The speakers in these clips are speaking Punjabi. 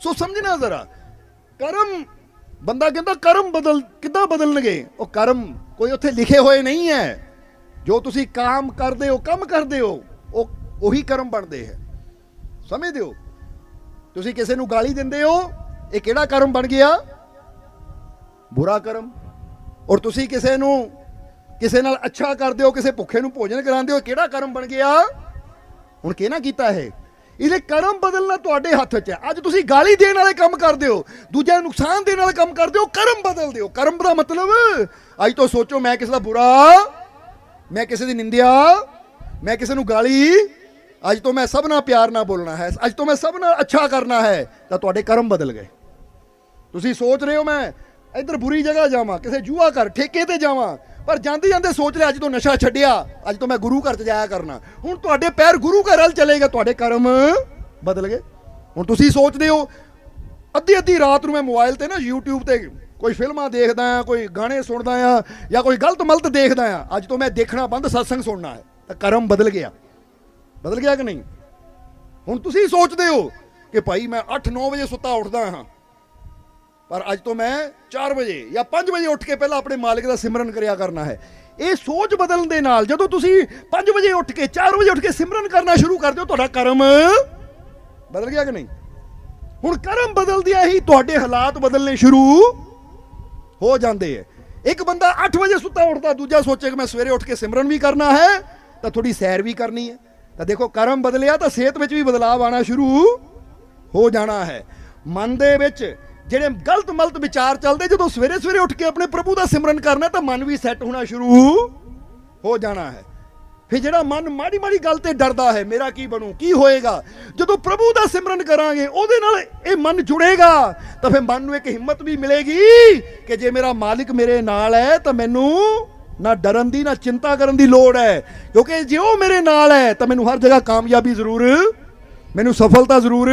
ਸੋ ਸਮਝਣਾ ਜ਼ਰਾ, ਕਰਮ, ਬੰਦਾ ਕਹਿੰਦਾ ਕਰਮ ਬਦਲ, ਕਿੱਦਾਂ ਬਦਲਣਗੇ? ਉਹ ਕਰਮ ਕੋਈ ਉੱਥੇ ਲਿਖੇ ਹੋਏ ਨਹੀਂ ਹੈ। ਜੋ ਤੁਸੀਂ ਕੰਮ ਕਰਦੇ ਹੋ, ਕੰਮ ਕਰਦੇ ਹੋ, ਉਹ ਉਹੀ ਕਰਮ ਬਣਦੇ ਹੈ। ਸਮਝਦੇ ਹੋ ਤੁਸੀਂ ਕਿਸੇ ਨੂੰ ਗਾਲੀ ਦਿੰਦੇ ਹੋ, ਇਹ ਕਿਹੜਾ ਕਰਮ ਬਣ ਗਿਆ? ਬੁਰਾ ਕਰਮ। ਔਰ ਤੁਸੀਂ ਕਿਸੇ ਨੂੰ, ਕਿਸੇ ਨਾਲ ਅੱਛਾ ਕਰਦੇ ਹੋ, ਕਿਸੇ ਭੁੱਖੇ ਨੂੰ ਭੋਜਨ ਕਰਾਉਂਦੇ ਹੋ ਕਿਹੜਾ ਕਰਮ ਬਣ ਗਿਆ? ਹੁਣ ਕਿਹਨਾ ਕੀਤਾ ਇਹ? ਇਹਦੇ ਕਰਮ ਬਦਲਣਾ ਤੁਹਾਡੇ ਹੱਥ 'ਚ ਹੈ। ਅੱਜ ਤੁਸੀਂ ਗਾਲੀ ਦੇਣ ਵਾਲੇ ਕੰਮ ਕਰਦੇ ਹੋ, ਦੂਜਿਆਂ ਨੂੰ ਨੁਕਸਾਨ ਦੇਣ ਵਾਲੇ ਕੰਮ ਕਰਦੇ ਹੋ ਕਰਮ ਬਦਲਦੇ ਹੋ ਕਰਮ ਦਾ ਮਤਲਬ, ਅੱਜ ਤੋਂ ਸੋਚੋ, ਮੈਂ ਕਿਸੇ ਦਾ ਬੁਰਾ, ਮੈਂ ਕਿਸੇ ਦੀ ਨਿੰਦਿਆ, ਮੈਂ ਕਿਸੇ ਨੂੰ ਗਾਲੀ, ਅੱਜ ਤੋਂ ਮੈਂ ਸਭ ਨਾਲ ਪਿਆਰ ਨਾਲ ਬੋਲਣਾ ਹੈ, ਅੱਜ ਤੋਂ ਮੈਂ ਸਭ ਨਾਲ ਅੱਛਾ ਕਰਨਾ ਹੈ, ਤਾਂ ਤੁਹਾਡੇ ਕਰਮ ਬਦਲ ਗਏ। ਤੁਸੀਂ ਸੋਚ ਰਹੇ ਹੋ, ਮੈਂ ਇੱਧਰ ਬੁਰੀ ਜਗ੍ਹਾ ਜਾਵਾਂ, ਕਿਸੇ ਜੂਆ ਘਰ, ਠੇਕੇ ਤੇ ਜਾਵਾਂ ਪਰ ਜਾਂਦੇ ਜਾਂਦੇ ਸੋਚ ਲਿਆ, ਅੱਜ ਤੋਂ ਨਸ਼ਾ ਛੱਡਿਆ, ਅੱਜ ਤੋਂ ਮੈਂ ਗੁਰੂ ਘਰ ਚ ਜਾਇਆ ਕਰਨਾ। ਹੁਣ ਤੁਹਾਡੇ ਪੈਰ ਗੁਰੂ ਘਰ ਵੱਲ ਚਲੇਗਾ ਤੁਹਾਡੇ ਕਰਮ ਬਦਲ ਗਏ। ਹੁਣ ਤੁਸੀਂ ਸੋਚਦੇ ਹੋ, ਅੱਧੀ ਅੱਧੀ ਰਾਤ ਨੂੰ ਮੈਂ ਮੋਬਾਈਲ ਤੇ ਨਾ YouTube ਤੇ ਕੋਈ ਫਿਲਮਾਂ ਦੇਖਦਾ ਆ ਕੋਈ ਗਾਣੇ ਸੁਣਦਾ ਆ ਜਾਂ ਕੋਈ ਗਲਤ ਮਲਤ ਦੇਖਦਾ ਆ ਅੱਜ ਤੋਂ ਮੈਂ ਦੇਖਣਾ ਬੰਦ, ਸਤਸੰਗ ਸੁਣਨਾ ਹੈ। ਤਾਂ ਕਰਮ ਬਦਲ ਗਿਆ। ਬਦਲ ਗਿਆ ਕਿ ਨਹੀਂ? ਹੁਣ ਤੁਸੀਂ ਸੋਚਦੇ ਹੋ ਕਿ ਭਾਈ ਮੈਂ 8-9 ਵਜੇ ਸੁੱਤਾ ਉੱਠਦਾ ਹਾਂ ਪਰ ਅੱਜ ਤੋਂ ਮੈਂ 4 ਵਜੇ ਜਾਂ 5 ਵਜੇ ਉੱਠ ਕੇ ਪਹਿਲਾਂ ਆਪਣੇ ਮਾਲਿਕ ਦਾ ਸਿਮਰਨ ਕਰਿਆ ਕਰਨਾ ਹੈ। ਇਹ ਸੋਚ ਬਦਲਣ ਦੇ ਨਾਲ ਜਦੋਂ ਤੁਸੀਂ 5 ਵਜੇ ਉੱਠ ਕੇ 4 ਵਜੇ ਉੱਠ ਕੇ ਸਿਮਰਨ ਕਰਨਾ ਸ਼ੁਰੂ ਕਰ ਦਿਓ ਤੁਹਾਡਾ ਕਰਮ ਬਦਲ ਗਿਆ ਕਿ ਨਹੀਂ? ਹੁਣ ਕਰਮ ਬਦਲਦਿਆਂ ਹੀ ਤੁਹਾਡੇ ਹਾਲਾਤ ਬਦਲਨੇ ਸ਼ੁਰੂ ਹੋ ਜਾਂਦੇ ਹੈ। ਇੱਕ ਬੰਦਾ 8 ਵਜੇ ਸੁੱਤਾ ਉੱਠਦਾ, ਦੂਜਾ ਸੋਚੇ ਕਿ ਮੈਂ ਸਵੇਰੇ ਉੱਠ ਕੇ ਸਿਮਰਨ ਵੀ ਕਰਨਾ ਹੈ, ਤਾਂ ਥੋੜੀ ਸੈਰ ਵੀ ਕਰਨੀ ਹੈ। ਤਾਂ ਦੇਖੋ, ਕਰਮ ਬਦਲਿਆ ਤਾਂ ਸਿਹਤ ਵਿੱਚ ਵੀ ਬਦਲਾਅ ਆਣਾ ਸ਼ੁਰੂ ਹੋ ਜਾਣਾ ਹੈ। ਮਨ ਦੇ ਵਿੱਚ ਜਿਹੜੇ ਗਲਤ ਮਲਤ ਵਿਚਾਰ ਚੱਲਦੇ, ਜਦੋਂ ਸਵੇਰੇ ਸਵੇਰੇ ਉੱਠ ਕੇ ਆਪਣੇ ਪ੍ਰਭੂ ਦਾ ਸਿਮਰਨ ਕਰਨਾ ਤਾਂ ਮਨ ਵੀ ਸੈੱਟ ਹੋਣਾ ਸ਼ੁਰੂ ਹੋ ਜਾਣਾ ਹੈ। ਫਿਰ ਜਿਹੜਾ ਮਨ ਮਾੜੀ ਮਾੜੀ ਗੱਲ ਤੇ ਡਰਦਾ ਹੈ, ਮੇਰਾ ਕੀ ਬਣੂ, ਕੀ ਹੋਏਗਾ? ਜਦੋਂ ਪ੍ਰਭੂ ਦਾ ਸਿਮਰਨ ਕਰਾਂਗੇ, ਉਹਦੇ ਨਾਲ ਇਹ ਮਨ ਜੁੜੇਗਾ, ਤਾਂ ਫਿਰ ਮਨ ਨੂੰ ਇੱਕ ਹਿੰਮਤ ਵੀ ਮਿਲੇਗੀ ਕਿ ਜੇ ਮੇਰਾ ਮਾਲਿਕ ਮੇਰੇ ਨਾਲ ਹੈ, ਤਾਂ ਮੈਨੂੰ ਨਾ ਡਰਨ ਦੀ, ਨਾ ਚਿੰਤਾ ਕਰਨ ਦੀ ਲੋੜ ਹੈ। ਕਿਉਂਕਿ ਜੇ ਉਹ ਮੇਰੇ ਨਾਲ ਹੈ, ਤਾਂ ਮੈਨੂੰ ਹਰ ਜਗ੍ਹਾ ਕਾਮਯਾਬੀ ਜ਼ਰੂਰ, ਮੈਨੂੰ ਸਫਲਤਾ ਜ਼ਰੂਰ।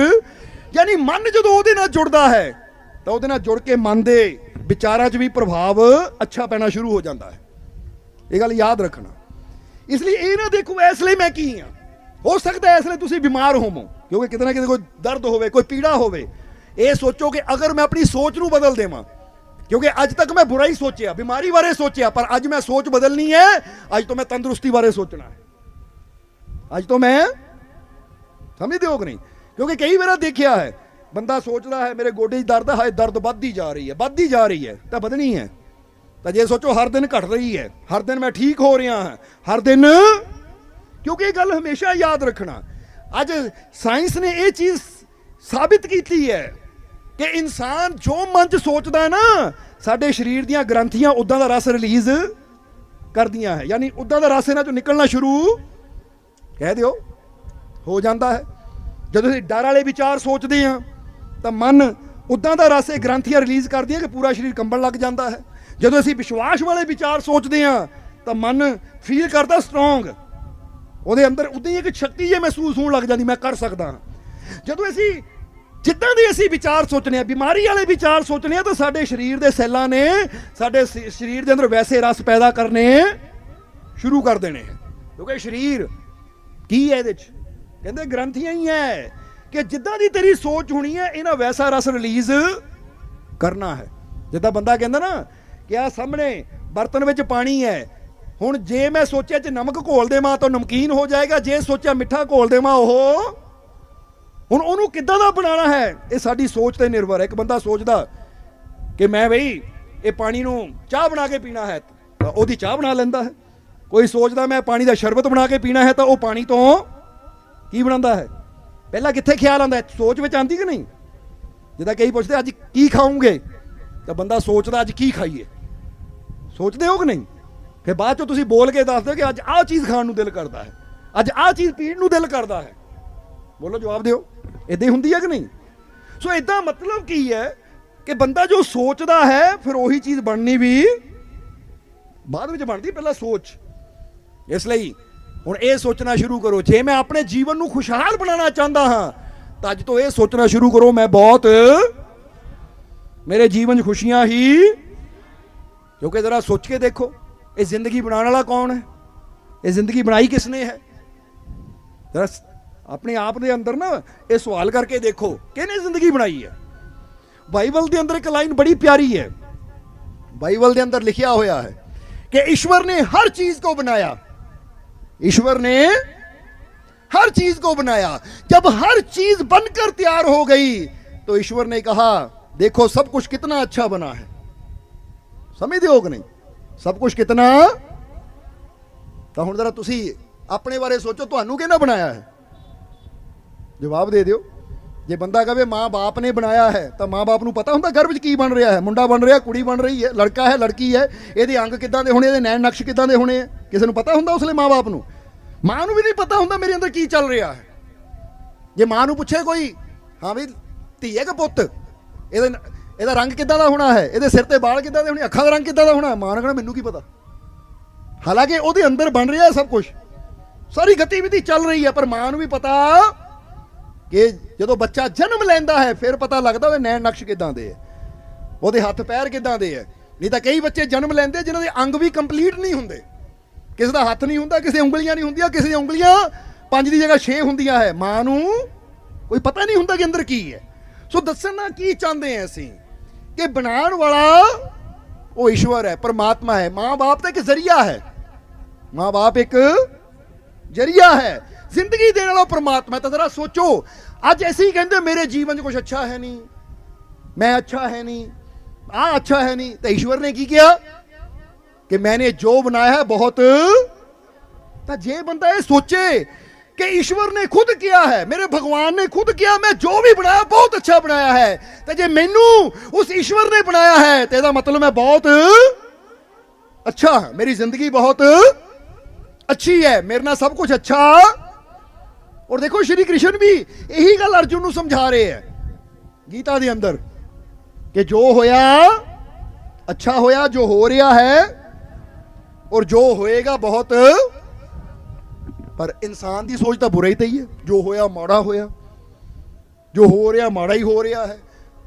ਯਾਨੀ ਮਨ ਜਦੋਂ ਉਹਦੇ ਨਾਲ ਜੁੜਦਾ ਹੈ ਤਾਂ ਉਹਦੇ ਨਾਲ ਜੁੜ ਕੇ ਮਨ ਦੇ ਵਿਚਾਰਾਂ 'ਚ ਵੀ ਪ੍ਰਭਾਵ ਅੱਛਾ ਪੈਣਾ ਸ਼ੁਰੂ ਹੋ ਜਾਂਦਾ ਹੈ। ਇਹ ਗੱਲ ਯਾਦ ਰੱਖਣਾ। ਇਸ ਲਈ ਇਹ ਨਾ ਦੇਖੋ, ਇਸ ਲਈ ਮੈਂ ਕੀ ਹਾਂ? ਹੋ ਸਕਦਾ ਇਸ ਲਈ ਤੁਸੀਂ ਬਿਮਾਰ ਹੋਵੋ, ਕਿਉਂਕਿ ਕਿਤੇ ਨਾ ਕਿਤੇ ਕੋਈ ਦਰਦ ਹੋਵੇ, ਕੋਈ ਪੀੜਾ ਹੋਵੇ। ਇਹ ਸੋਚੋ ਕਿ ਅਗਰ ਮੈਂ ਆਪਣੀ ਸੋਚ ਨੂੰ ਬਦਲ ਦੇਵਾਂ, ਕਿਉਂਕਿ ਅੱਜ ਤੱਕ ਮੈਂ ਬੁਰਾ ਹੀ ਸੋਚਿਆ, ਬਿਮਾਰੀ ਬਾਰੇ ਸੋਚਿਆ, ਪਰ ਅੱਜ ਮੈਂ ਸੋਚ ਬਦਲਣੀ ਹੈ। ਅੱਜ ਤੋਂ ਮੈਂ ਤੰਦਰੁਸਤੀ ਬਾਰੇ ਸੋਚਣਾ ਹੈ। ਅੱਜ ਤੋਂ ਮੈਂ ਸਮਝਦੇ ਹੋ ਕਿ ਨਹੀਂ? ਕਿਉਂਕਿ ਕਈ ਵਾਰ ਦੇਖਿਆ ਹੈ ਬੰਦਾ ਸੋਚਦਾ ਹੈ, ਮੇਰੇ ਗੋਡੇ 'ਚ ਦਰਦ ਹੈ ਦਰਦ ਵੱਧਦੀ ਜਾ ਰਹੀ ਹੈ, ਵੱਧਦੀ ਜਾ ਰਹੀ ਹੈ, ਤਾਂ ਵਧਣੀ ਹੈ। ਤਾਂ ਜੇ ਸੋਚੋ ਹਰ ਦਿਨ ਘਟ ਰਹੀ ਹੈ, ਹਰ ਦਿਨ ਮੈਂ ਠੀਕ ਹੋ ਰਿਹਾ ਹਾਂ, ਹਰ ਦਿਨ ਕਿਉਂਕਿ ਇਹ ਗੱਲ ਹਮੇਸ਼ਾ ਯਾਦ ਰੱਖਣਾ। ਅੱਜ ਸਾਇੰਸ ਨੇ ਇਹ ਚੀਜ਼ ਸਾਬਿਤ ਕੀਤੀ ਹੈ ਕਿ ਇਨਸਾਨ ਜੋ ਮਨ 'ਚ ਸੋਚਦਾ ਨਾ, ਸਾਡੇ ਸਰੀਰ ਦੀਆਂ ਗ੍ਰੰਥੀਆਂ ਉਦਾਂ ਦਾ ਰਸ ਰਿਲੀਜ਼ ਕਰਦੀਆਂ ਹੈ। ਯਾਨੀ ਉਦਾਂ ਦਾ ਰਸ ਇਹਨਾਂ ਚੋਂ ਨਿਕਲਣਾ ਸ਼ੁਰੂ ਕਹਿ ਦਿਓ, ਹੋ ਜਾਂਦਾ ਹੈ। ਜਦੋਂ ਅਸੀਂ ਡਰ ਵਾਲੇ ਵਿਚਾਰ ਸੋਚਦੇ ਹਾਂ ਤਾਂ ਮਨ ਉਦਾਂ ਦਾ ਰਸ ਇਹ ਗ੍ਰੰਥੀਆਂ ਰਿਲੀਜ਼ ਕਰਦੀਆਂ ਕਿ ਪੂਰਾ ਸਰੀਰ ਕੰਬਣ ਲੱਗ ਜਾਂਦਾ ਹੈ। ਜਦੋਂ ਅਸੀਂ ਵਿਸ਼ਵਾਸ ਵਾਲੇ ਵਿਚਾਰ ਸੋਚਦੇ ਹਾਂ, ਤਾਂ ਮਨ ਫੀਲ ਕਰਦਾ ਸਟਰੋਂਗ ਉਹਦੇ ਅੰਦਰ ਉਦਾਂ ਹੀ ਇੱਕ ਸ਼ਕਤੀ ਜੇ ਮਹਿਸੂਸ ਹੋਣ ਲੱਗ ਜਾਂਦੀ, ਮੈਂ ਕਰ ਸਕਦਾ ਹਾਂ। ਜਦੋਂ ਅਸੀਂ ਜਿੱਦਾਂ ਦੇ ਅਸੀਂ ਵਿਚਾਰ ਸੋਚਨੇ ਆ ਬਿਮਾਰੀ ਵਾਲੇ ਵਿਚਾਰ ਸੋਚਨੇ ਆ ਤਾਂ ਸਾਡੇ ਸਰੀਰ ਦੇ ਸੈੱਲਾਂ ਨੇ ਸਾਡੇ ਸ- ਸਰੀਰ ਦੇ ਅੰਦਰ ਵੈਸੇ ਰਸ ਪੈਦਾ ਕਰਨੇ ਸ਼ੁਰੂ ਕਰ ਦੇਣੇ। ਕਿਉਂਕਿ ਸਰੀਰ ਕੀ ਹੈ ਇਹਦੇ ਚ? ਕਹਿੰਦੇ ਗ੍ਰੰਥੀਆਂ ਹੀ ਹੈ। ਕਿ ਜਿੱਦਾਂ ਦੀ ਤੇਰੀ ਸੋਚ ਹੋਣੀ ਹੈ, ਇਹਨਾਂ ਵੈਸਾ ਰਸ ਰਿਲੀਜ਼ ਕਰਨਾ ਹੈ। ਜਿੱਦਾਂ ਬੰਦਾ ਕਹਿੰਦਾ ਨਾ ਕਿ ਆ ਸਾਹਮਣੇ ਬਰਤਨ ਵਿੱਚ ਪਾਣੀ ਹੈ। ਹੁਣ ਜੇ ਮੈਂ ਸੋਚਿਆ ਚ ਨਮਕ ਘੋਲ ਦੇਵਾਂ ਤਾਂ ਨਮਕੀਨ ਹੋ ਜਾਏਗਾ, ਜੇ ਸੋਚਿਆ ਮਿੱਠਾ ਘੋਲ ਦੇਵਾਂ ਉਹ। ਹੁਣ ਉਹਨੂੰ ਕਿੱਦਾਂ ਦਾ ਬਣਾਉਣਾ ਹੈ? ਇਹ ਸਾਡੀ ਸੋਚ ਤੇ ਨਿਰਭਰ ਹੈ। ਇੱਕ ਬੰਦਾ ਸੋਚਦਾ ਕਿ ਮੈਂ ਬਈ ਇਹ ਪਾਣੀ ਨੂੰ ਚਾਹ ਬਣਾ ਕੇ ਪੀਣਾ ਹੈ, ਤਾਂ ਉਹਦੀ ਚਾਹ ਬਣਾ ਲੈਂਦਾ ਹੈ। ਕੋਈ ਸੋਚਦਾ ਮੈਂ ਪਾਣੀ ਦਾ ਸ਼ਰਬਤ ਬਣਾ ਕੇ ਪੀਣਾ ਹੈ, ਤਾਂ ਉਹ ਪਾਣੀ ਤੋਂ ਕੀ ਬਣਾਉਂਦਾ ਹੈ? ਪਹਿਲਾਂ ਕਿੱਥੇ ਖਿਆਲ ਆਉਂਦਾ? ਸੋਚ ਵਿੱਚ ਆਂਦੀ ਕਿ ਨਹੀਂ? ਜਿੱਦਾਂ ਕਈ ਪੁੱਛਦੇ, ਅੱਜ ਕੀ ਖਾਉਂਗੇ ਤਾਂ ਬੰਦਾ ਸੋਚਦਾ, ਅੱਜ ਕੀ ਖਾਈਏ? ਸੋਚਦੇ ਹੋ ਕਿ ਨਹੀਂ? ਫਿਰ ਬਾਅਦ ਚੋਂ ਤੁਸੀਂ ਬੋਲ ਕੇ ਦੱਸਦੇ ਹੋ ਕਿ ਅੱਜ ਆਹ ਚੀਜ਼ ਖਾਣ ਨੂੰ ਦਿਲ ਕਰਦਾ ਹੈ। ਅੱਜ ਆਹ ਚੀਜ਼ ਪੀਣ ਨੂੰ ਦਿਲ ਕਰਦਾ ਹੈ। ਬੋਲੋ, ਜਵਾਬ ਦਿਓ। ਇਦਾਂ ਹੀ ਹੁੰਦੀ ਹੈ ਕਿ ਨਹੀਂ? ਸੋ ਇਦਾਂ ਮਤਲਬ ਕੀ ਹੈ ਕਿ ਬੰਦਾ ਜੋ ਸੋਚਦਾ ਹੈ, ਫਿਰ ਉਹੀ ਚੀਜ਼ ਬਣਨੀ ਵੀ ਬਾਅਦ ਵਿੱਚ ਬਣਦੀ, ਪਹਿਲਾਂ ਸੋਚ। ਇਸ ਲਈ ਹੁਣ ਇਹ ਸੋਚਣਾ ਸ਼ੁਰੂ ਕਰੋ, ਜੇ ਮੈਂ ਆਪਣੇ ਜੀਵਨ ਨੂੰ ਖੁਸ਼ਹਾਲ ਬਣਾਉਣਾ ਚਾਹੁੰਦਾ ਹਾਂ, ਤਾਂ ਅੱਜ ਤੋਂ ਇਹ ਸੋਚਣਾ ਸ਼ੁਰੂ ਕਰੋ, ਮੈਂ ਬਹੁਤ ਮੇਰੇ ਜੀਵਨ 'ਚ ਖੁਸ਼ੀਆਂ ਹੀ ਕਿਉਂਕਿ ਜ਼ਰਾ ਸੋਚ ਕੇ ਦੇਖੋ, ਇਹ ਜ਼ਿੰਦਗੀ ਬਣਾਉਣ ਵਾਲਾ ਕੌਣ ਹੈ? ਇਹ ਜ਼ਿੰਦਗੀ ਬਣਾਈ ਕਿਸਨੇ ਹੈ? ਜ਼ਰਾ ਆਪਣੇ ਆਪ ਦੇ ਅੰਦਰ ਨਾ ਇਹ ਸਵਾਲ ਕਰਕੇ ਦੇਖੋ, ਕਿਹਨੇ ਜ਼ਿੰਦਗੀ ਬਣਾਈ ਹੈ? ਬਾਈਬਲ ਦੇ ਅੰਦਰ ਇੱਕ ਲਾਈਨ ਬੜੀ ਪਿਆਰੀ ਹੈ। ਬਾਈਬਲ ਦੇ ਅੰਦਰ ਲਿਖਿਆ ਹੋਇਆ ਹੈ ਕਿ ਈਸ਼ਵਰ ਨੇ ਹਰ ਚੀਜ਼ ਕੋ ਬਣਾਇਆ। ईश्वर ने हर चीज को बनाया जब हर चीज बनकर तैयार हो गई तो ईश्वर ने कहा देखो सब कुछ कितना अच्छा बना है समझते हो कि नहीं सब कुछ कितना ਤਾਂ ਹੁਣ ਜਰਾ ਤੁਸੀਂ ਆਪਣੇ ਬਾਰੇ ਸੋਚੋ ਤੁਹਾਨੂੰ ਕਿਹਨੇ ਬਣਾਇਆ ਹੈ ਜਵਾਬ ਦੇ ਦਿਓ ਜੇ ਬੰਦਾ ਕਹੇ ਮਾਂ-ਬਾਪ ਨੇ ਬਣਾਇਆ ਹੈ ਤਾਂ ਮਾਂ-ਬਾਪ ਨੂੰ ਪਤਾ ਹੁੰਦਾ ਗਰਭ 'ਚ ਕੀ ਬਣ ਰਿਹਾ ਹੈ ਮੁੰਡਾ ਬਣ ਰਿਹਾ ਕੁੜੀ ਬਣ ਰਹੀ ਹੈ ਲੜਕਾ ਹੈ ਲੜਕੀ ਹੈ ਇਹਦੇ ਅੰਗ ਕਿੱਦਾਂ ਦੇ ਹੋਣੇ ਇਹਦੇ ਨੈਣ ਨਕਸ਼ ਕਿੱਦਾਂ ਦੇ ਹੋਣੇ ਆ ਕਿਸੇ ਨੂੰ ਪਤਾ ਹੁੰਦਾ ਉਸਲੇ ਮਾਂ-ਬਾਪ ਨੂੰ ਮਾਂ ਨੂੰ ਵੀ ਨਹੀਂ ਪਤਾ ਹੁੰਦਾ ਮੇਰੇ ਅੰਦਰ ਕੀ ਚੱਲ ਰਿਹਾ ਹੈ। ਜੇ ਮਾਂ ਨੂੰ ਪੁੱਛੇ ਕੋਈ, ਹਾਂ ਵੀ ਹੈ ਕਿ ਪੁੱਤ? ਇਹਦੇ ਇਹਦਾ ਰੰਗ ਕਿੱਦਾਂ ਦਾ ਹੋਣਾ ਹੈ? ਇਹਦੇ ਸਿਰ ਤੇ ਵਾਲ ਕਿੱਦਾਂ ਦੇ ਹੋਣੇ? ਅੱਖਾਂ ਦਾ ਰੰਗ ਕਿੱਦਾਂ ਦਾ ਹੋਣਾ ਮਾਂ ਨੇ ਕਹਿਣਾ, ਮੈਨੂੰ ਕੀ ਪਤਾ? ਹਾਲਾਂਕਿ ਉਹਦੇ ਅੰਦਰ ਬਣ ਰਿਹਾ ਸਭ ਕੁਝ ਸਾਰੀ ਗਤੀਵਿਧੀ ਚੱਲ ਰਹੀ ਹੈ, ਪਰ ਮਾਂ ਨੂੰ ਵੀ ਪਤਾ ਕਿ ਜਦੋਂ ਬੱਚਾ ਜਨਮ ਲੈਂਦਾ ਹੈ, ਫਿਰ ਪਤਾ ਲੱਗਦਾ ਉਹ ਨੈਣ ਨਕਸ਼ ਕਿਦਾਂ ਦੇ ਹੈ। ਉਹਦੇ ਹੱਥ ਪੈਰ ਕਿਦਾਂ ਦੇ ਹੈ? ਨਹੀਂ ਤਾਂ ਕਈ ਬੱਚੇ ਜਨਮ ਲੈਂਦੇ ਜਿਨ੍ਹਾਂ ਦੇ ਅੰਗ ਵੀ ਕੰਪਲੀਟ ਨਹੀਂ ਹੁੰਦੇ। ਕਿਸੇ ਦਾ ਹੱਥ ਨਹੀਂ ਹੁੰਦਾ, ਕਿਸੇ ਦੀਆਂ ਉਂਗਲੀਆਂ ਨਹੀਂ ਹੁੰਦੀਆਂ, ਕਿਸੇ ਦੀਆਂ ਉਂਗਲੀਆਂ ਪੰਜ ਦੀ ਜਗ੍ਹਾ 6 ਹੁੰਦੀਆਂ ਹੈ। ਮਾਂ ਨੂੰ ਕੋਈ ਪਤਾ ਨਹੀਂ ਹੁੰਦਾ ਕਿ ਅੰਦਰ ਕੀ ਹੈ। ਸੋ ਦੱਸਣਾ ਕੀ ਚਾਹੁੰਦੇ ਆ ਅਸੀਂ? ਕਿ ਬਣਾਉਣ ਵਾਲਾ ਉਹ ਈਸ਼ਵਰ ਹੈ, ਪਰਮਾਤਮਾ ਹੈ। ਮਾਂ-ਬਾਪ ਤਾਂ ਇੱਕ ਜ਼ਰੀਆ ਹੈ। ਮਾਂ-ਬਾਪ ਇੱਕ ਜਰੀਆ ਹੈ। ਜ਼ਿੰਦਗੀ ਦੇਣ ਵਾਲਾ ਪਰਮਾਤਮਾ ਹੈ। ਤਾਂ ਜ਼ਰਾ ਸੋਚੋ, ਅੱਜ ਐਸੀ ਕਹਿੰਦੇ ਮੇਰੇ ਜੀਵਨ 'ਚ ਕੁਝ ਅੱਛਾ ਹੈ ਨਹੀਂ, ਮੈਂ ਅੱਛਾ ਹੈ ਨਹੀਂ ਆ ਅੱਛਾ ਹੈ ਨਹੀਂ, ਤਾਂ ਈਸ਼ਵਰ ਨੇ ਕੀ ਕਿਹਾ? ਕਿ ਮੈਨੇ ਜੋ ਬਣਾਇਆ ਹੈ ਬਹੁਤ। ਤਾਂ ਜੇ ਬੰਦਾ ਇਹ ਸੋਚੇ ਕਿ ਈਸ਼ਵਰ ਨੇ ਖੁਦ ਕਿਹਾ ਹੈ, ਮੇਰੇ ਭਗਵਾਨ ਨੇ ਖੁਦ ਕਿਹਾ, ਮੈਂ ਜੋ ਵੀ ਬਣਾਇਆ, ਬਹੁਤ ਅੱਛਾ ਬਣਾਇਆ ਹੈ। ਤੇ ਜੇ ਮੈਨੂੰ ਉਸ ਈਸ਼ਵਰ ਨੇ ਬਣਾਇਆ ਹੈ, ਤੇ ਇਹਦਾ ਮਤਲਬ ਮੈਂ ਬਹੁਤ ਅੱਛਾ ਹਾਂ, ਮੇਰੀ ਜ਼ਿੰਦਗੀ ਬਹੁਤ ਅੱਛੀ ਹੈ, ਮੇਰੇ ਨਾਲ ਸਭ ਕੁਝ ਅੱਛਾ। ਔਰ ਦੇਖੋ ਸ਼੍ਰੀ ਕ੍ਰਿਸ਼ਨ ਵੀ ਇਹੀ ਗੱਲ ਅਰਜੁਨ ਨੂੰ ਸਮਝਾ ਰਹੇ ਹੈ, ਗੀਤਾ ਦੇ ਅੰਦਰ, ਕਿ ਜੋ ਹੋਇਆ, ਅੱਛਾ ਹੋਇਆ, ਜੋ ਹੋ ਰਿਹਾ ਹੈ ਔਰ ਜੋ ਹੋਏਗਾ ਬਹੁਤ। ਪਰ ਇਨਸਾਨ ਦੀ ਸੋਚ ਤਾਂ ਬੁਰਾ ਹੀ ਤਾਂ ਹੀ ਹੈ। ਜੋ ਹੋਇਆ ਮਾੜਾ ਹੋਇਆ। ਜੋ ਹੋ ਰਿਹਾ ਮਾੜਾ ਹੀ ਹੋ ਰਿਹਾ ਹੈ।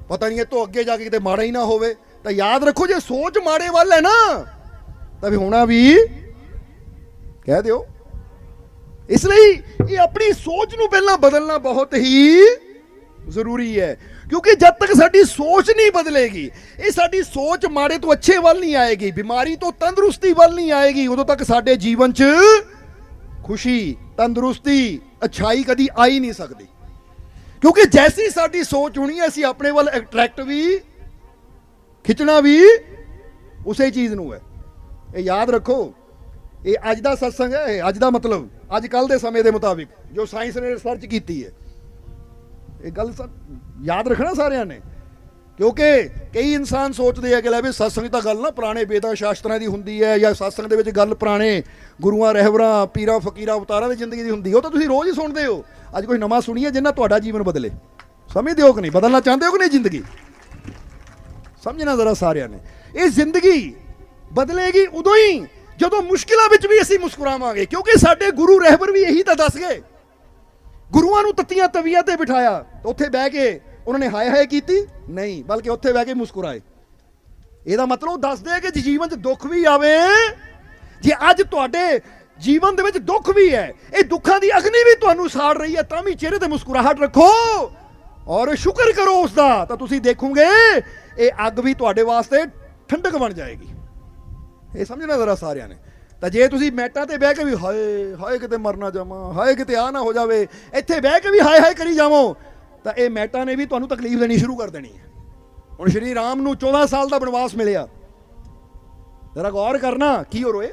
ਪਤਾ ਨਹੀਂ ਇਹ ਤੋਂ ਅੱਗੇ ਜਾ ਕੇ ਕਿਤੇ ਮਾੜਾ ਹੀ ਨਾ ਹੋਵੇ। ਤਾਂ ਯਾਦ ਰੱਖੋ ਜੇ ਸੋਚ ਮਾੜੇ ਵੱਲ ਹੈ ਨਾ, ਤਾਂ ਵੀ ਹੋਣਾ ਵੀ ਕਹਿ ਦਿਓ। ਇਸ ਲਈ ਇਹ ਆਪਣੀ ਸੋਚ ਨੂੰ ਪਹਿਲਾਂ ਬਦਲਣਾ ਬਹੁਤ ਹੀ ਜ਼ਰੂਰੀ ਹੈ। ਕਿਉਂਕਿ ਜਦ ਤੱਕ ਸਾਡੀ ਸੋਚ ਨਹੀਂ ਬਦਲੇਗੀ ਇਹ ਸਾਡੀ ਸੋਚ ਮਾੜੇ ਤੋਂ ਅੱਛੇ ਵੱਲ ਨਹੀਂ ਆਏਗੀ ਬਿਮਾਰੀ ਤੋਂ ਤੰਦਰੁਸਤੀ ਵੱਲ ਨਹੀਂ ਆਏਗੀ ਉਦੋਂ ਤੱਕ ਸਾਡੇ ਜੀਵਨ 'ਚ ਖੁਸ਼ੀ ਤੰਦਰੁਸਤੀ ਅਛਾਈ ਕਦੀ ਆ ਹੀ ਨਹੀਂ ਸਕਦੀ ਕਿਉਂਕਿ ਜੈਸੀ ਸਾਡੀ ਸੋਚ ਹੋਣੀ ਹੈ ਅਸੀਂ ਆਪਣੇ ਵੱਲ ਅਟਰੈਕਟ ਵੀ ਖਿੱਚਣਾ ਵੀ ਉਸੇ ਚੀਜ਼ ਨੂੰ ਹੈ ਇਹ ਯਾਦ ਰੱਖੋ ਇਹ ਅੱਜ ਦਾ ਸਤਸੰਗ ਹੈ ਇਹ ਅੱਜ ਦਾ ਮਤਲਬ ਅੱਜ ਕੱਲ ਦੇ ਸਮੇਂ ਦੇ ਮੁਤਾਬਿਕ ਜੋ ਸਾਇੰਸ ਨੇ ਰਿਸਰਚ ਕੀਤੀ ਹੈ ਇਹ ਗੱਲ ਸਾ- ਯਾਦ ਰੱਖਣਾ ਸਾਰਿਆਂ ਨੇ। ਕਿਉਂਕਿ ਕਈ ਇਨਸਾਨ ਸੋਚਦੇ ਆ ਕਿ ਲੈ ਵੀ ਸਤਸੰਗ ਤਾਂ ਗੱਲ ਨਾ ਪੁਰਾਣੇ ਵੇਦਾਂ ਸ਼ਾਸਤਰਾਂ ਦੀ ਹੁੰਦੀ ਹੈ ਜਾਂ ਸਤਸੰਗ ਦੇ ਵਿੱਚ ਗੱਲ ਪੁਰਾਣੇ ਗੁਰੂਆਂ ਰਹਿਬਰਾਂ ਪੀਰਾਂ, ਫਕੀਰਾਂ, ਅਵਤਾਰਾਂ ਦੀ ਜ਼ਿੰਦਗੀ ਦੀ ਹੁੰਦੀ ਹੈ। ਉਹ ਤਾਂ ਤੁਸੀਂ ਰੋਜ਼ ਹੀ ਸੁਣਦੇ ਹੋ। ਅੱਜ ਕੋਈ ਨਵਾਂ ਸੁਣੀਏ ਜਿੰਨਾ ਤੁਹਾਡਾ ਜੀਵਨ ਬਦਲੇ। ਸਮਝਦੇ ਹੋ ਕਿ ਨਹੀਂ? ਬਦਲਣਾ ਚਾਹੁੰਦੇ ਹੋ ਕਿ ਨਹੀਂ ਜ਼ਿੰਦਗੀ? ਸਮਝਣਾ ਜ਼ਰਾ ਸਾਰਿਆਂ ਨੇ। ਇਹ ਜ਼ਿੰਦਗੀ ਬਦਲੇਗੀ ਉਦੋਂ ਹੀ ਜਦੋਂ ਮੁਸ਼ਕਿਲਾਂ ਵਿੱਚ ਵੀ ਅਸੀਂ ਮੁਸਕਰਾਵਾਂਗੇ। ਕਿਉਂਕਿ ਸਾਡੇ ਗੁਰੂ ਰਹਿਬਰ ਵੀ ਇਹੀ ਤਾਂ ਦੱਸ ਗਏ। ਗੁਰੂਆਂ ਨੂੰ ਤੱਤੀਆਂ ਤਵੀਆਂ ਤੇ ਬਿਠਾਇਆ। ਉੱਥੇ ਬਹਿ ਕੇ ਉਹਨਾਂ ਨੇ ਹਾਏ ਹਾਏ ਕੀਤੀ? ਨਹੀਂ, ਬਲਕਿ ਉੱਥੇ ਬਹਿ ਕੇ ਮੁਸਕਰਾਏ। ਇਹਦਾ ਮਤਲਬ ਦੱਸਦੇ ਆ ਕਿ ਜੇ ਜੀਵਨ 'ਚ ਦੁੱਖ ਵੀ ਆਵੇ, ਜੇ ਅੱਜ ਤੁਹਾਡੇ ਜੀਵਨ ਦੇ ਵਿੱਚ ਦੁੱਖ ਵੀ ਹੈ, ਇਹ ਦੁੱਖਾਂ ਦੀ ਅਗਨੀ ਵੀ ਤੁਹਾਨੂੰ ਸਾੜ ਰਹੀ ਹੈ, ਤਾਂ ਵੀ ਚਿਹਰੇ ਤੇ ਮੁਸਕਰਾਹਟ ਰੱਖੋ। ਔਰ ਸ਼ੁਕਰ ਕਰੋ ਉਸ ਦਾ ਤਾਂ ਤੁਸੀਂ ਦੇਖੋਗੇ, ਇਹ ਅੱਗ ਵੀ ਤੁਹਾਡੇ ਵਾਸਤੇ ਠੰਡਕ ਬਣ ਜਾਏਗੀ। ਇਹ ਸਮਝਣਾ ਜ਼ਰਾ ਸਾਰਿਆਂ ਨੇ। ਤਾਂ ਜੇ ਤੁਸੀਂ ਮੈਟਾਂ ਤੇ ਬਹਿ ਕੇ ਵੀ ਹਾਏ ਹਾਏ ਕਿਤੇ ਮਰ ਨਾ ਜਾਵਾਂ, ਹਾਏ ਕਿਤੇ ਆ ਨਾ ਹੋ ਜਾਵੇ, ਇੱਥੇ ਬਹਿ ਕੇ ਵੀ ਹਾਏ ਹਾਏ ਕਰੀ ਜਾਵੋ ਤਾਂ ਇਹ ਮੈਟਾ ਨੇ ਵੀ ਤੁਹਾਨੂੰ ਤਕਲੀਫ ਦੇਣੀ ਸ਼ੁਰੂ ਕਰ ਦੇਣੀ ਹੈ। ਹੁਣ ਸ਼੍ਰੀ ਰਾਮ ਨੂੰ 14 ਸਾਲ ਦਾ ਬਨਵਾਸ ਮਿਲਿਆ। ਜ਼ਰਾ ਗੌਰ ਕਰਨਾ, ਕੀ ਹੋ ਰੋਏ?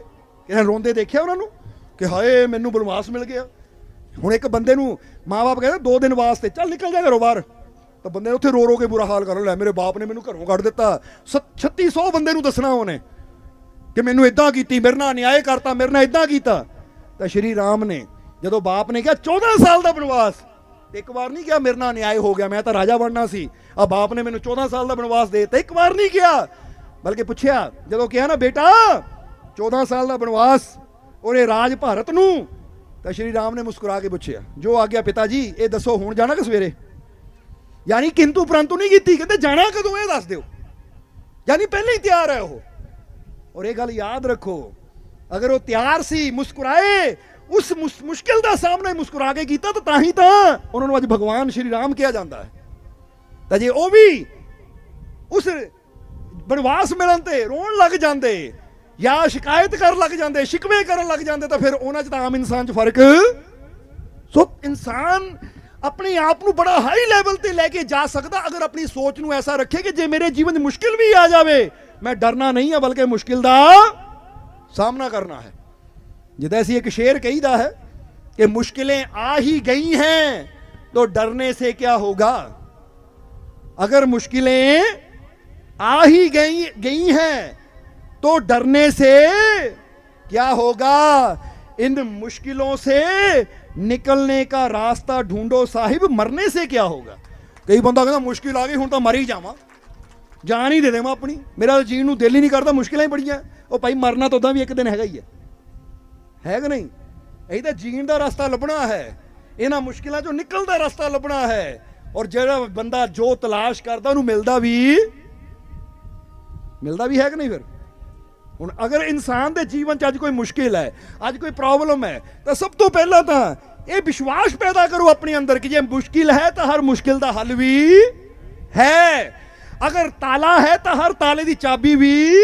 ਕਿਸੇ ਰੋਂਦੇ ਦੇਖਿਆ ਉਹਨਾਂ ਨੂੰ? ਕਿ ਹਾਏ, ਮੈਨੂੰ ਬਨਵਾਸ ਮਿਲ ਗਿਆ। ਹੁਣ ਇੱਕ ਬੰਦੇ ਨੂੰ ਮਾਪੇ ਕਹਿੰਦੇ, ਦੋ ਦਿਨ ਵਾਸਤੇ, ਚੱਲ ਨਿਕਲ ਜਾ ਘਰੋਂ ਬਾਹਰ। ਤਾਂ ਬੰਦੇ ਉੱਥੇ ਰੋ ਰੋ ਕੇ ਬੁਰਾ ਹਾਲ ਕਰ ਲੈ ਮੇਰੇ ਬਾਪ ਨੇ ਮੈਨੂੰ ਘਰੋਂ ਕੱਢ ਦਿੱਤਾ। 3600 ਬੰਦੇ ਨੂੰ ਦੱਸਣਾ ਉਹਨੇ ਕਿ ਮੈਨੂੰ ਇਦਾਂ ਕੀਤੀ, ਮੇਰੇ ਨਾਲ ਅਨਿਆਏ ਕਰਤਾ, ਮੇਰੇ ਨਾਲ ਇਦਾਂ ਕੀਤਾ। ਤਾਂ ਸ਼੍ਰੀ ਰਾਮ ਨੇ ਜਦੋਂ ਬਾਪ ਨੇ ਕਿਹਾ 14 ਸਾਲ ਦਾ ਬਨਵਾਸ ਇੱਕ ਵਾਰ ਨਹੀਂ ਕਿਹਾ ਮੇਰੇ ਨਾਲ ਅਨਿਆਏ ਹੋ ਗਿਆ, ਮੈਂ ਤਾਂ ਰਾਜਾ ਬਣਨਾ ਸੀ। ਆ ਬਾਪ ਨੇ ਮੈਨੂੰ 14 ਸਾਲ ਦਾ ਬਨਵਾਸ ਦੇ ਦਿੱਤਾ, ਇੱਕ ਵਾਰ ਨਹੀਂ ਕਿਹਾ ਬਲਕਿ ਪੁੱਛਿਆ, ਜਦੋਂ ਕਿਹਾ ਨਾ, ਬੇਟਾ 14 ਸਾਲ ਦਾ ਬਨਵਾਸ, ਔਰ ਰਾਜ ਭਾਰਤ ਨੂੰ? ਤਾਂ ਸ਼੍ਰੀ ਰਾਮ ਨੇ ਮੁਸਕਰਾ ਕੇ ਪੁੱਛਿਆ, ਜੋ ਆ ਗਿਆ ਪਿਤਾ ਜੀ ਇਹ ਦੱਸੋ, ਹੁਣ ਜਾਣਾ ਕਿ ਸਵੇਰੇ? ਯਾਨੀ ਕਿੰਤੂ ਪਰੰਤੂ ਨਹੀਂ ਕੀਤੀ, ਕਹਿੰਦੇ ਜਾਣਾ ਕਦੋਂ, ਇਹ ਦੱਸ ਦਿਓ। ਯਾਨੀ ਪਹਿਲਾਂ ਹੀ ਤਿਆਰ ਹੈ ਉਹ। ਔਰ ਇਹ ਗੱਲ ਯਾਦ ਰੱਖੋ, ਅਗਰ ਉਹ ਤਿਆਰ ਸੀ, ਮੁਸਕਰਾਏ ਉਸ ਮੁਸ- ਮੁਸ਼ਕਿਲ ਦਾ ਸਾਹਮਣਾ ਮੁਸਕਰਾ ਕੇ ਕੀਤਾ ਤਾਂ ਤਾਂ ਹੀ ਤਾਂ ਉਹਨਾਂ ਨੂੰ ਅੱਜ ਭਗਵਾਨ ਸ਼੍ਰੀ ਰਾਮ ਕਿਹਾ ਜਾਂਦਾ ਹੈ ਤਾਂ ਜੇ ਉਹ ਵੀ ਉਸ ਬਨਵਾਸ ਮਿਲਣ ਤੇ ਰੋਣ ਲੱਗ ਜਾਂਦੇ ਜਾਂ ਸ਼ਿਕਾਇਤ ਕਰਨ ਲੱਗ ਜਾਂਦੇ ਸ਼ਿਕਵੇ ਕਰਨ ਲੱਗ ਜਾਂਦੇ ਤਾਂ ਫਿਰ ਉਹਨਾਂ 'ਚ ਤਾਂ ਆਮ ਇਨਸਾਨ 'ਚ ਫ਼ਰਕ ਸੋ ਇਨਸਾਨ ਆਪਣੇ ਆਪ ਨੂੰ ਬੜਾ ਹਾਈ ਲੈਵਲ ਤੇ ਲੈ ਕੇ ਜਾ ਸਕਦਾ ਅਗਰ ਆਪਣੀ ਸੋਚ ਨੂੰ ਐਸਾ ਰੱਖੇ ਕਿ ਜੇ ਮੇਰੇ ਜੀਵਨ 'ਚ ਮੁਸ਼ਕਿਲ ਵੀ ਆ ਜਾਵੇ ਮੈਂ ਡਰਨਾ ਨਹੀਂ ਹੈ ਬਲਕਿ ਮੁਸ਼ਕਿਲ ਦਾ ਸਾਹਮਣਾ ਕਰਨਾ ਹੈ जिदा ਅਸੀਂ ਇੱਕ ਸ਼ੇਰ ਕਹੀਦਾ ਹੈ ਕਿ मुश्किलें ਆ ਹੀ ਗਈ ਹੈ तो ਡਰਨੇ ਸੇ ਕਿਆ होगा अगर मुश्किलें आ ही गई ਗਈ हैं तो डरने से क्या होगा इन मुश्किलों से ਨਿਕਲਨੇ ਦਾ ਰਾਸਤਾ ਢੂੰਡੋ ਸਾਹਿਬ, ਮਰਨੇ ਸੇ ਕੀ ਹੋਗਾ? ਕਈ ਬੰਦਾ ਕਹਿੰਦਾ, ਮੁਸ਼ਕਿਲ ਆ ਗਈ, ਹੁਣ ਤਾਂ ਮਰ ਹੀ ਜਾਵਾਂ। ਜਾਨ ਹੀ ਦੇ ਦੇਵਾਂ ਆਪਣੀ। ਮੇਰਾ ਜੀਣ ਨੂੰ ਦਿਲ ਹੀ ਨਹੀਂ ਕਰਦਾ, ਮੁਸ਼ਕਿਲਾਂ ਹੀ ਬੜੀਆਂ। ਉਹ ਭਾਈ ਮਰਨਾ ਤਾਂ ਉਦਾਂ ਵੀ ਇੱਕ ਦਿਨ ਹੈਗਾ ਹੀ ਹੈ। ਹੈ ਕਿ ਨਹੀਂ? ਇਹ ਤਾਂ ਜੀਣ ਦਾ ਰਸਤਾ ਲੱਭਣਾ ਹੈ। ਇਹਨਾਂ ਮੁਸ਼ਕਿਲਾਂ ਚੋਂ ਨਿਕਲਣ ਦਾ ਰਸਤਾ ਲੱਭਣਾ ਹੈ। ਔਰ ਜਿਹੜਾ ਬੰਦਾ ਜੋ ਤਲਾਸ਼ ਕਰਦਾ, ਉਹਨੂੰ ਮਿਲਦਾ ਵੀ ਮਿਲਦਾ ਵੀ ਹੈ ਕਿ ਨਹੀਂ ਫਿਰ? ਹੁਣ ਅਗਰ ਇਨਸਾਨ ਦੇ ਜੀਵਨ 'ਚ ਅੱਜ ਕੋਈ ਮੁਸ਼ਕਿਲ ਹੈ, ਅੱਜ ਕੋਈ ਪ੍ਰੋਬਲਮ ਹੈ, ਤਾਂ ਸਭ ਤੋਂ ਪਹਿਲਾਂ ਤਾਂ ਇਹ ਵਿਸ਼ਵਾਸ ਪੈਦਾ ਕਰੋ ਆਪਣੇ ਅੰਦਰ ਕਿ ਜੇ ਮੁਸ਼ਕਿਲ ਹੈ, ਤਾਂ ਹਰ ਮੁਸ਼ਕਿਲ ਦਾ ਹੱਲ ਵੀ ਹੈ। ਅਗਰ ਤਾਲਾ ਹੈ, ਤਾਂ ਹਰ ਤਾਲੇ ਦੀ ਚਾਬੀ ਵੀ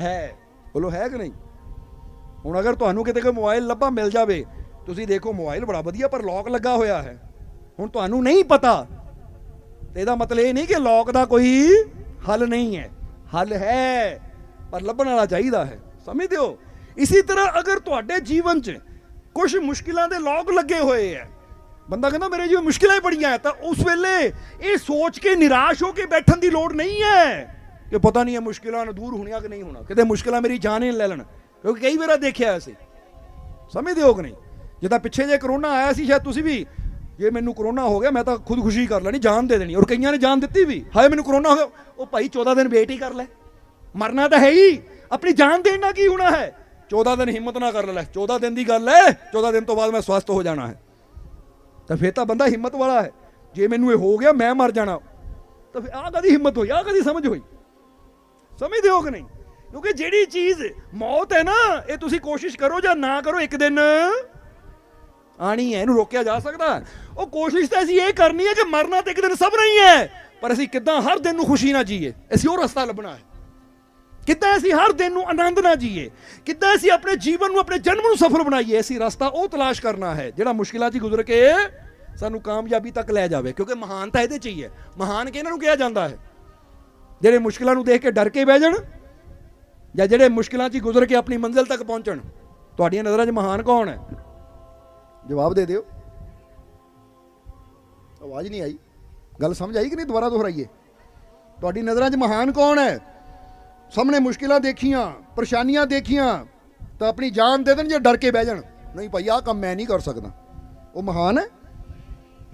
ਹੈ। ਬੋਲੋ, ਹੈ ਕਿ ਨਹੀਂ? ਹੁਣ ਅਗਰ ਤੁਹਾਨੂੰ ਕਿਤੇ ਕੋਈ ਮੋਬਾਈਲ ਲੱਭਾ ਮਿਲ ਜਾਵੇ, ਤੁਸੀਂ ਦੇਖੋ ਮੋਬਾਈਲ ਬੜਾ ਵਧੀਆ ਪਰ ਲੌਕ ਲੱਗਾ ਹੋਇਆ ਹੈ। ਹੁਣ ਤੁਹਾਨੂੰ ਨਹੀਂ ਪਤਾ, ਤੇ ਇਹਦਾ ਮਤਲਬ ਇਹ ਨਹੀਂ ਕਿ ਲੌਕ ਦਾ ਕੋਈ ਹੱਲ ਨਹੀਂ ਹੈ। ਹੱਲ ਹੈ, ਪਰ ਲੱਭਣ ਵਾਲਾ ਚਾਹੀਦਾ ਹੈ। ਸਮਝਦੇ ਹੋ? ਇਸੇ ਤਰ੍ਹਾਂ ਅਗਰ ਤੁਹਾਡੇ ਜੀਵਨ 'ਚ ਕੁਝ ਮੁਸ਼ਕਿਲਾਂ ਦੇ ਲੌਕ ਲੱਗੇ ਹੋਏ ਹੈ, ਬੰਦਾ ਕਹਿੰਦਾ ਮੇਰੇ ਜੀਵਨ ਮੁਸ਼ਕਿਲਾਂ ਹੀ ਬੜੀਆਂ ਹੈ, ਤਾਂ ਉਸ ਵੇਲੇ ਇਹ ਸੋਚ ਕੇ ਨਿਰਾਸ਼ ਹੋ ਕੇ ਬੈਠਣ ਦੀ ਲੋੜ ਨਹੀਂ ਹੈ ਕਿ ਪਤਾ ਨਹੀਂ ਇਹ ਮੁਸ਼ਕਿਲਾਂ ਨੂੰ ਦੂਰ ਹੋਣੀਆਂ ਕਿ ਨਹੀਂ ਹੋਣਾ, ਕਿਤੇ ਮੁਸ਼ਕਿਲਾਂ ਮੇਰੀ ਜਾਨ ਹੀ ਲੈ ਲੈਣ। ਕਿਉਂਕਿ ਕਈ ਵਾਰ ਦੇਖਿਆ ਅਸੀਂ ਸਮਝਦੇ ਹੋ ਕਿ ਨਹੀਂ? ਜਿੱਦਾਂ ਪਿੱਛੇ ਜੇ ਕਰੋਨਾ ਆਇਆ ਸੀ, ਸ਼ਾਇਦ ਤੁਸੀਂ ਵੀ, ਜੇ ਮੈਨੂੰ ਕਰੋਨਾ ਹੋ ਗਿਆ, ਮੈਂ ਤਾਂ ਖੁਦਕੁਸ਼ੀ ਕਰ ਲੈਣੀ, ਜਾਨ ਦੇ ਦੇਣੀ। ਔਰ ਕਈਆਂ ਨੇ ਜਾਨ ਦਿੱਤੀ ਵੀ, ਹਾਏ ਮੈਨੂੰ ਕਰੋਨਾ ਹੋ ਗਿਆ। ਉਹ ਭਾਈ 14 ਦਿਨ ਵੇਟ ਹੀ ਕਰ ਲੈ। ਮਰਨਾ ਤਾਂ ਹੈ ਹੀ। ਆਪਣੀ ਜਾਨ ਦੇਣ ਨਾਲ ਕੀ ਹੋਣਾ ਹੈ? 14 ਦਿਨ ਹਿੰਮਤ ਨਾ ਕਰ ਲੈ। 14 ਦਿਨ ਦੀ ਗੱਲ ਹੈ 14 ਦਿਨ ਤੋਂ ਬਾਅਦ ਮੈਂ ਸਵਸਥ ਹੋ ਜਾਣਾ ਹੈ। ਤਾਂ ਫਿਰ ਤਾਂ ਬੰਦਾ ਹਿੰਮਤ ਵਾਲਾ ਹੈ। ਜੇ ਮੈਨੂੰ ਇਹ ਹੋ ਗਿਆ, ਮੈਂ ਮਰ ਜਾਣਾ। ਤਾਂ ਫਿਰ ਆਹ ਕਦੀ ਹਿੰਮਤ ਹੋਈ? ਆਹ ਕਦੀ ਸਮਝ ਹੋਈ? ਸਮਝਦੇ ਹੋ ਕਿ ਨਹੀਂ? ਕਿਉਂਕਿ ਜਿਹੜੀ ਚੀਜ਼ ਮੌਤ ਹੈ ਨਾ, ਇਹ ਤੁਸੀਂ ਕੋਸ਼ਿਸ਼ ਕਰੋ ਜਾਂ ਨਾ ਕਰੋ, ਇੱਕ ਦਿਨ ਆਣੀ ਹੈ, ਇਹਨੂੰ ਰੋਕਿਆ ਜਾ ਸਕਦਾ। ਉਹ ਕੋਸ਼ਿਸ਼ ਤਾਂ ਅਸੀਂ ਇਹ ਕਰਨੀ ਹੈ ਕਿ ਮਰਨਾ ਤਾਂ ਇੱਕ ਦਿਨ ਸਭ ਨਹੀਂ ਹੈ, ਪਰ ਅਸੀਂ ਕਿੱਦਾਂ ਹਰ ਦਿਨ ਨੂੰ ਖੁਸ਼ੀ ਨਾਲ ਜੀਏ? ਅਸੀਂ ਉਹ ਰਸਤਾ ਲੱਭਣਾ ਹੈ। ਕਿੱਦਾਂ ਅਸੀਂ ਹਰ ਦਿਨ ਨੂੰ ਆਨੰਦ ਨਾਲ ਜੀਏ? ਕਿੱਦਾਂ ਅਸੀਂ ਆਪਣੇ ਜੀਵਨ ਨੂੰ, ਆਪਣੇ ਜਨਮ ਨੂੰ ਸਫਲ ਬਣਾਈਏ? ਅਸੀਂ ਰਸਤਾ ਉਹ ਤਲਾਸ਼ ਕਰਨਾ ਹੈ, ਜਿਹੜਾ ਮੁਸ਼ਕਿਲਾਂ 'ਚ ਗੁਜ਼ਰ ਕੇ ਸਾਨੂੰ ਕਾਮਯਾਬੀ ਤੱਕ ਲੈ ਜਾਵੇ, ਕਿਉਂਕਿ ਮਹਾਨ ਤਾਂ ਇਹਦੇ 'ਚ ਹੀ ਹੈ। ਮਹਾਨ ਕਿ ਇਹਨਾਂ ਨੂੰ ਕਿਹਾ ਜਾਂਦਾ ਹੈ? ਜਿਹੜੇ ਮੁਸ਼ਕਿਲਾਂ ਨੂੰ ਦੇਖ ਕੇ ਡਰ ਕੇ ਬਹਿ ਜਾਣ ਜਾਂ ਜਿਹੜੇ ਮੁਸ਼ਕਿਲਾਂ 'ਚ ਗੁਜ਼ਰ ਕੇ ਆਪਣੀ ਮੰਜ਼ਿਲ ਤੱਕ ਪਹੁੰਚਣ, ਤੁਹਾਡੀਆਂ ਨਜ਼ਰਾਂ 'ਚ ਮਹਾਨ ਕੌਣ ਹੈ? ਜਵਾਬ ਦੇ ਦਿਓ। ਆਵਾਜ਼ ਨਹੀਂ ਆਈ। ਗੱਲ ਸਮਝ ਆਈ ਕਿ ਨਹੀਂ? ਦੁਬਾਰਾ ਦੁਹਰਾਈਏ। ਤੁਹਾਡੀ ਨਜ਼ਰਾਂ 'ਚ ਮਹਾਨ ਕੌਣ ਹੈ? ਸਾਹਮਣੇ ਮੁਸ਼ਕਿਲਾਂ ਦੇਖੀਆਂ, ਪਰੇਸ਼ਾਨੀਆਂ ਦੇਖੀਆਂ, ਤਾਂ ਆਪਣੀ ਜਾਨ ਦੇ ਦੇਣ ਜਾਂ ਡਰ ਕੇ ਬਹਿ ਜਾਣ। ਨਹੀਂ ਭਾਈ, ਆਹ ਕੰਮ ਮੈਂ ਨਹੀਂ ਕਰ ਸਕਦਾ। ਉਹ ਮਹਾਨ ਹੈ?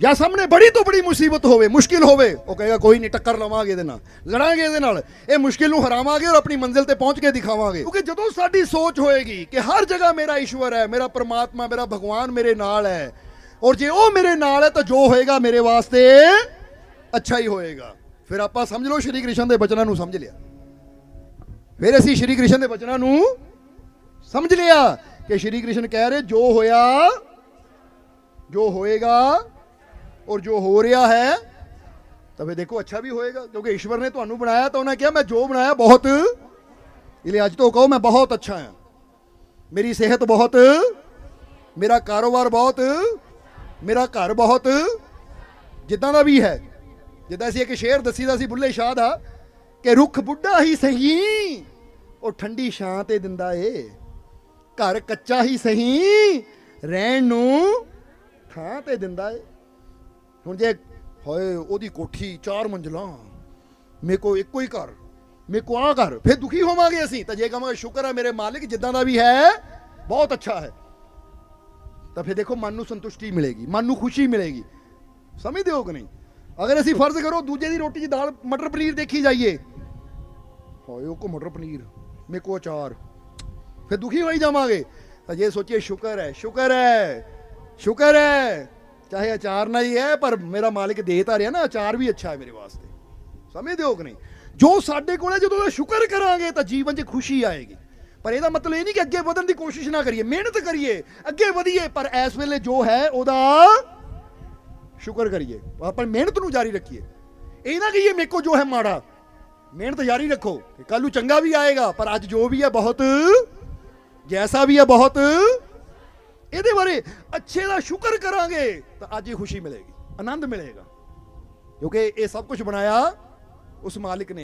ਜਾਂ ਸਾਹਮਣੇ ਬੜੀ ਤੋਂ ਬੜੀ ਮੁਸੀਬਤ ਹੋਵੇ, ਮੁਸ਼ਕਿਲ ਹੋਵੇ, ਉਹ ਕਹੇਗਾ, ਕੋਈ ਨਹੀਂ, ਟੱਕਰ ਲਵਾਂਗੇ ਇਹਦੇ ਨਾਲ, ਲੜਾਂਗੇ ਇਹਦੇ ਨਾਲ, ਇਹ ਮੁਸ਼ਕਿਲ ਨੂੰ ਹਰਾਵਾਂਗੇ ਔਰ ਆਪਣੀ ਮੰਜ਼ਿਲ ਤੇ ਪਹੁੰਚ ਕੇ ਦਿਖਾਵਾਂਗੇ। ਕਿਉਂਕਿ ਜਦੋਂ ਸਾਡੀ ਸੋਚ ਹੋਏਗੀ ਕਿ ਹਰ ਜਗ੍ਹਾ ਮੇਰਾ ਈਸ਼ਵਰ ਹੈ, ਮੇਰਾ ਪਰਮਾਤਮਾ, ਮੇਰਾ ਭਗਵਾਨ ਮੇਰੇ ਨਾਲ ਹੈ, ਔਰ ਜੇ ਉਹ ਮੇਰੇ ਨਾਲ ਹੈ ਤਾਂ ਜੋ ਹੋਏਗਾ ਮੇਰੇ ਵਾਸਤੇ ਅੱਛਾ ਹੀ ਹੋਏਗਾ। ਫਿਰ ਆਪਾਂ ਸਮਝ ਲਓ ਸ਼੍ਰੀ ਕ੍ਰਿਸ਼ਨ ਦੇ ਬਚਨਾਂ ਨੂੰ ਸਮਝ ਲਿਆ। ਫਿਰ ਅਸੀਂ ਸ਼੍ਰੀ ਕ੍ਰਿਸ਼ਨ ਦੇ ਬਚਨਾਂ ਨੂੰ ਸਮਝ ਲਿਆ ਕਿ ਸ਼੍ਰੀ ਕ੍ਰਿਸ਼ਨ ਕਹਿ ਰਹੇ, ਜੋ ਹੋਇਆ, ਜੋ ਹੋਏਗਾ ਔਰ ਜੋ ਹੋ ਰਿਹਾ ਹੈ ਤਾਂ ਫਿਰ ਦੇਖੋ ਅੱਛਾ ਵੀ ਹੋਏਗਾ, ਕਿਉਂਕਿ ਈਸ਼ਵਰ ਨੇ ਤੁਹਾਨੂੰ ਬਣਾਇਆ, ਤਾਂ ਉਹਨੇ ਕਿਹਾ, ਮੈਂ ਜੋ ਬਣਾਇਆ ਬਹੁਤ ਇਹ ਲਈ ਅੱਜ ਤੋਂ ਕਹੋ, ਮੈਂ ਬਹੁਤ ਅੱਛਾ ਹਾਂ। ਮੇਰੀ ਸਿਹਤ ਬਹੁਤ, ਮੇਰਾ ਕਾਰੋਬਾਰ ਬਹੁਤ, ਮੇਰਾ ਘਰ ਬਹੁਤ, ਜਿੱਦਾਂ ਦਾ ਵੀ ਹੈ। ਜਿੱਦਾਂ ਅਸੀਂ ਇੱਕ ਸ਼ੇਰ ਦੱਸੀਦਾ ਸੀ, ਬੁੱਲੇ ਸ਼ਾਹ ਦਾ, ਕਿ ਰੁੱਖ ਬੁੱਢਾ ਹੀ ਸਹੀ, ਉਹ ਠੰਡੀ ਛਾਂ ਤੇ ਦਿੰਦਾ ਏ। ਘਰ ਕੱਚਾ ਹੀ ਸਹੀ, ਰਹਿਣ ਨੂੰ ਥਾਂ ਤੇ ਦਿੰਦਾ ਏ। ਹੁਣ ਜੇ ਹੋਏ, ਉਹਦੀ ਕੋਠੀ ਚਾਰ ਮੰਜ਼ਲਾਂ, ਮੇਰੇ ਕੋ ਇੱਕੋ ਹੀ ਘਰ, ਮੇਰੇ ਕੋ ਆ ਘਰ, ਫਿਰ ਦੁਖੀ ਹੋਵਾਂਗੇ ਅਸੀਂ। ਤਾਂ ਜੇ ਕਹਾਂਗੇ, ਸ਼ੁਕਰ ਹੈ ਮੇਰੇ ਮਾਲਿਕ, ਜਿੱਦਾਂ ਦਾ ਵੀ ਹੈ, ਬਹੁਤ ਅੱਛਾ ਹੈ। ਤਾਂ ਫਿਰ ਦੇਖੋ, ਮਨ ਨੂੰ ਸੰਤੁਸ਼ਟੀ ਮਿਲੇਗੀ, ਮਨ ਨੂੰ ਖੁਸ਼ੀ ਮਿਲੇਗੀ। ਸਮਝਦੇ ਹੋ ਕਿ ਨਹੀਂ? ਅਗਰ ਅਸੀਂ ਫਰਜ਼ ਕਰੋ, ਦੂਜੇ ਦੀ ਰੋਟੀ 'ਚ ਦਾਲ, ਮਟਰ ਪਨੀਰ ਦੇਖੀ ਜਾਈਏ। ਹੋਏ, ਉਹ ਕੋ ਮਟਰ ਪਨੀਰ, ਮੇਰੇ ਕੋ ਅਚਾਰ। ਫਿਰ ਦੁਖੀ ਹੋਈ ਜਾਵਾਂਗੇ। ਤਾਂ ਜੇ ਸੋਚੀਏ, ਸ਼ੁਕਰ ਹੈ ਸ਼ੁਕਰ ਹੈ ਸ਼ੁਕਰ ਹੈ। ਚਾਹੇ ਅਚਾਰ ਨਾ ਹੀ ਹੈ, ਪਰ ਮੇਰਾ ਮਾਲਿਕ ਦੇ ਤਾਂ ਰਿਹਾ ਨਾ, ਅਚਾਰ ਵੀ ਅੱਛਾ ਹੈ ਮੇਰੇ ਵਾਸਤੇ। ਸਮਝਦੇ ਹੋ ਕਿ ਨਹੀਂ? ਜੋ ਸਾਡੇ ਕੋਲ ਹੈ, ਜਦੋਂ ਉਹਦਾ ਸ਼ੁਕਰ ਕਰਾਂਗੇ, ਤਾਂ ਜੀਵਨ 'ਚ ਖੁਸ਼ੀ ਆਏਗੀ। ਪਰ ਇਹਦਾ ਮਤਲਬ ਇਹ ਨਹੀਂ ਕਿ ਅੱਗੇ ਵਧਣ ਦੀ ਕੋਸ਼ਿਸ਼ ਨਾ ਕਰੀਏ, ਮਿਹਨਤ ਕਰੀਏ, ਅੱਗੇ ਵਧੀਏ, ਪਰ ਇਸ ਵੇਲੇ ਜੋ ਹੈ, ਉਹਦਾ ਸ਼ੁਕਰ ਕਰੀਏ। ਆਪਾਂ ਮਿਹਨਤ ਨੂੰ ਜਾਰੀ ਰੱਖੀਏ। ਇਹ ਨਾ ਕਹੀਏ, ਮੇਰੇ ਕੋ ਜੋ ਹੈ ਮਾੜਾ। ਮਿਹਨਤ ਜਾਰੀ ਰੱਖੋ। ਕੱਲ ਨੂੰ ਚੰਗਾ ਵੀ ਆਏਗਾ, ਪਰ ਅੱਜ ਜੋ ਵੀ ਹੈ, ਬਹੁਤ, ਜੈਸਾ ਵੀ ਹੈ, ਬਹੁਤ ਇਹਦੇ ਬਾਰੇ ਅੱਛੇ ਦਾ ਸ਼ੁਕਰ ਕਰਾਂਗੇ, ਤਾਂ ਅੱਜ ਹੀ ਖੁਸ਼ੀ ਮਿਲੇਗੀ, ਆਨੰਦ ਮਿਲੇਗਾ। ਕਿਉਂਕਿ ਇਹ ਸਭ ਕੁਝ ਬਣਾਇਆ ਉਸ ਮਾਲਿਕ ਨੇ।